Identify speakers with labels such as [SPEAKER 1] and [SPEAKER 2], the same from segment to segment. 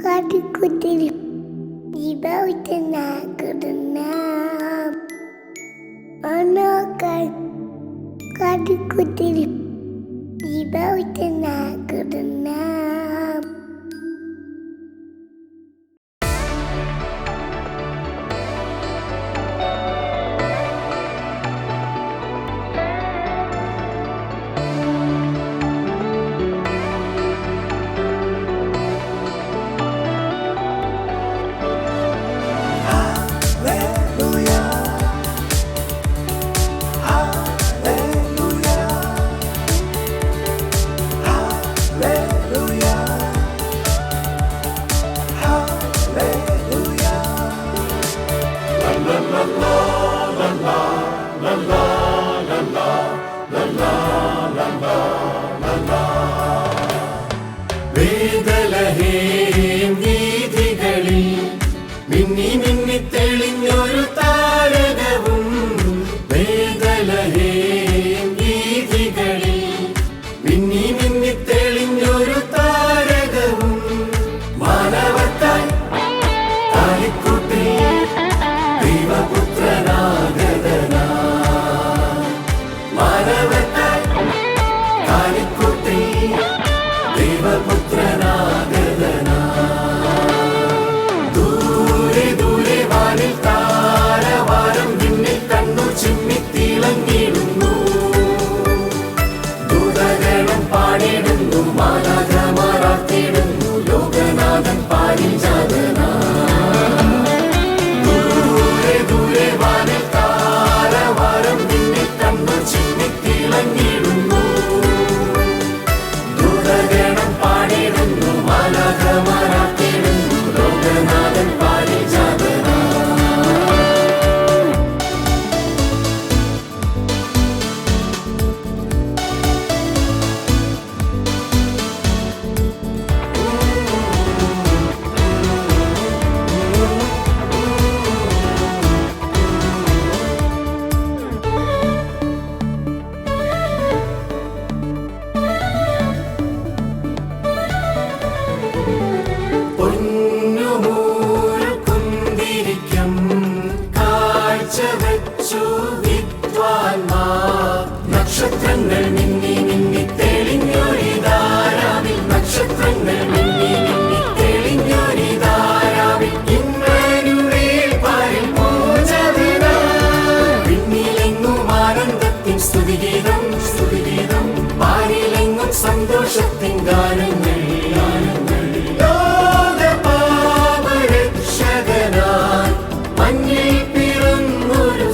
[SPEAKER 1] കാട്ടിക്കുത്തിരും ദീപാവിട്ട് നാക്കിടുന്ന ഒന്നോക്കാൻ കാട്ടിക്കുത്തിരും ദീപാവിട്ട് നാക്കിടുന്ന
[SPEAKER 2] വേദലഹേം വീതികളിൽ മിന്നി മിന്നി തെളിഞ്ഞൊരു താരകവും വേദലഹേം വീതികളിൽ മിന്നി മിന്നി തെളിഞ്ഞൊരു താരകവും മാനവത്താൽ താലിക്കൂട്ടിൽ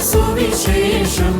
[SPEAKER 2] സുവിശേഷം